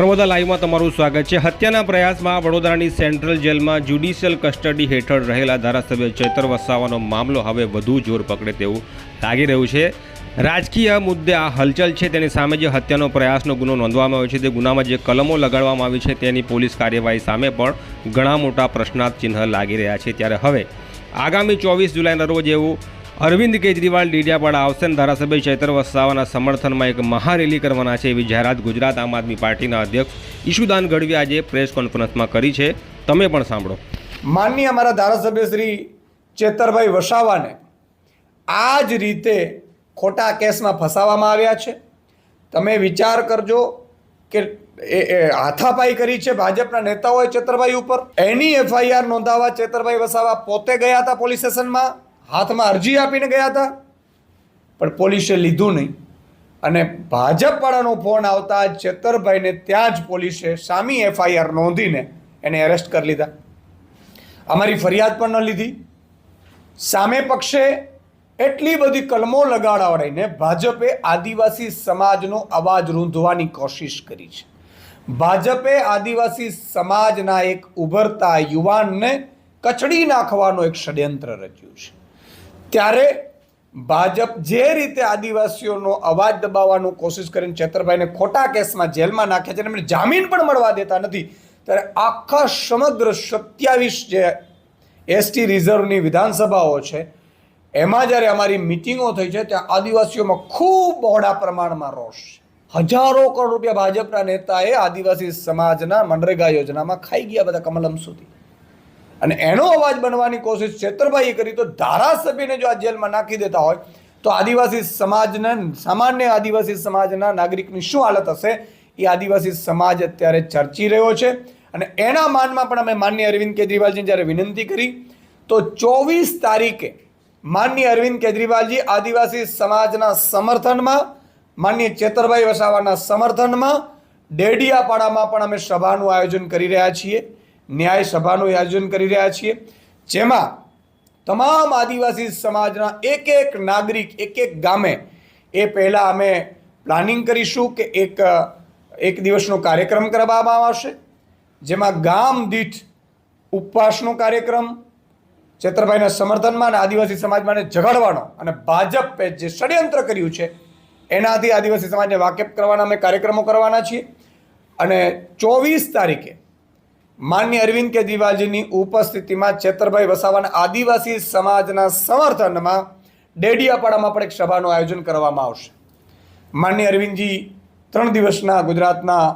નર્મદા લાઈવમાં તમારું સ્વાગત છે. હત્યાના પ્રયાસમાં વડોદરાની સેન્ટ્રલ જેલમાં જ્યુડિશિયલ કસ્ટડી હેઠળ રહેલા ધારાસભ્ય ચૈતર વસાવાનો મામલો હવે વધુ જોર પકડે તેવું લાગી રહ્યું છે. રાજકીય મુદ્દે આ હલચલ છે. તેની સામે જે હત્યાનો પ્રયાસનો ગુનો નોંધવામાં આવ્યો છે, તે ગુનામાં જે કલમો લગાડવામાં આવી છે, તેની પોલીસ કાર્યવાહી સામે પણ ઘણા મોટા પ્રશ્નાર્થ ચિહ્ન લાગી રહ્યા છે. ત્યારે હવે આગામી ચોવીસ જુલાઈના રોજ એવું અરવિંદ કેજરીવાલ ડીડિયાપાડા આવશે અને ધારાસભ્ય ચૈતર વસાવાના સમર્થનમાં એક મહારેલી કરવાના છે એવી જાહેરાત ગુજરાત આમ આદમી પાર્ટીના અધ્યક્ષ ઈશુદાન ગઢવી આજે પ્રેસ કોન્ફરન્સમાં કરી છે. તમે પણ સાંભળો. માનનીય અમારા ધારાસભ્ય શ્રી ચેતરભાઈ વસાવાને આ જ રીતે ખોટા કેસમાં ફસાવવામાં આવ્યા છે. તમે વિચાર કરજો કે એ હાથાપાઈ કરી છે ભાજપના નેતાઓએ ચેતરભાઈ ઉપર. એની એફઆઈઆર નોંધાવવા ચેતરભાઈ વસાવા પોતે ગયા હતા પોલીસ સ્ટેશનમાં. હાથમાં અરજી આપીને ગયા હતા, પણ પોલીસે લીધું નહીં. અને ભાજપવાળાનો ફોન આવતા ચેતરભાઈને ત્યાં જ પોલીસે સામી એફઆઈઆર નોંધીને એને એરેસ્ટ કરી લીધા. અમારી ફરિયાદ પણ ન લીધી. સામે પક્ષે એટલી બધી કલમો લગાડાવડાઈને ભાજપે આદિવાસી સમાજનો અવાજ રૂંધવાની કોશિશ કરી છે. ભાજપે આદિવાસી સમાજના એક ઉભરતા યુવાનને કચડી નાખવાનો એક ષડયંત્ર રચ્યું છે. ત્યારે ભાજપ જે રીતે આદિવાસીઓનો અવાજ દબાવવાનું કોશિશ કરીને છેતરભાઈને ખોટા કેસમાં જેલમાં નાખ્યા છે અને એમને જામીન પણ મળવા દેતા નથી, ત્યારે આખા સમગ્ર સત્યાવીસ જે એસટી રિઝર્વની વિધાનસભાઓ છે, એમાં જ્યારે અમારી મિટિંગો થઈ છે, ત્યાં આદિવાસીઓમાં ખૂબ બહોળા પ્રમાણમાં રોષ હજારો કરોડ રૂપિયા ભાજપના નેતાએ આદિવાસી સમાજના મનરેગા યોજનામાં ખાઈ ગયા બધા કમલમ સુધી. અને એનો અવાજ બનવાની કોશિશ છેતરભાઈએ કરી, તો ધારાસભ્યને જો આ જેલમાં નાખી દેતા હોય, તો આદિવાસી સમાજના, સામાન્ય આદિવાસી સમાજના નાગરિકની શું હાલત હશે? એ આદિવાસી સમાજ અત્યારે ચર્ચી રહ્યો છે. અને એના માનમાં પણ અમે માન્ય અરવિંદ કેજરીવાલજીને જ્યારે વિનંતી કરી, તો ચોવીસ તારીખે માન્ય અરવિંદ કેજરીવાલજી આદિવાસી સમાજના સમર્થનમાં, માન્ય ચેતરભાઈ વસાવાના સમર્થનમાં, ડેડિયાપાડામાં પણ અમે સભાનું આયોજન કરી રહ્યા છીએ. ન્યાય સભાનું આયોજન કરી રહ્યા છીએ. જેમાં તમામ આદિવાસી સમાજના એક એક નાગરિક, એક એક ગામે એ પહેલાં અમે પ્લાનિંગ કરીશું કે એક એક દિવસનો કાર્યક્રમ કરવામાં આવશે. જેમાં ગામ દીઠ ઉપવાસનો કાર્યક્રમ, ચેતરભાઈના સમર્થનમાં અને આદિવાસી સમાજમાં ઝઘડવાનો અને ભાજપે જે ષડયંત્ર કર્યું છે, એનાથી આદિવાસી સમાજને વાકેફ કરવાના અમે કાર્યક્રમો કરવાના છીએ. અને ચોવીસ તારીખે માન્ય અરવિંદ કેજરીવાલજીની ઉપસ્થિતિમાં છેતરભાઈ વસાવાના આદિવાસી સમાજના સમર્થનમાં ડેડિયાપાડામાં પણ એક સભાનું આયોજન કરવામાં આવશે. માન્ય અરવિંદજી ત્રણ દિવસના ગુજરાતના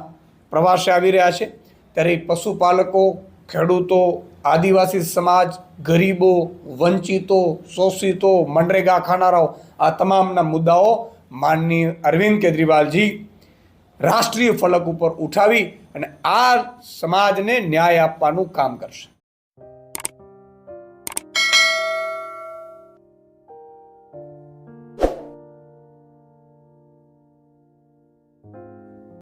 પ્રવાસે આવી રહ્યા છે. ત્યારે પશુપાલકો, ખેડૂતો, આદિવાસી સમાજ, ગરીબો, વંચિતો, શોષિતો, મનરેગા ખાનારાઓ, આ તમામના મુદ્દાઓ માનનીય અરવિંદ કેજરીવાલજી રાષ્ટ્રીય ફલક ઉપર ઉઠાવી અને આ સમાજને ન્યાય આપવાનું કામ કરશે.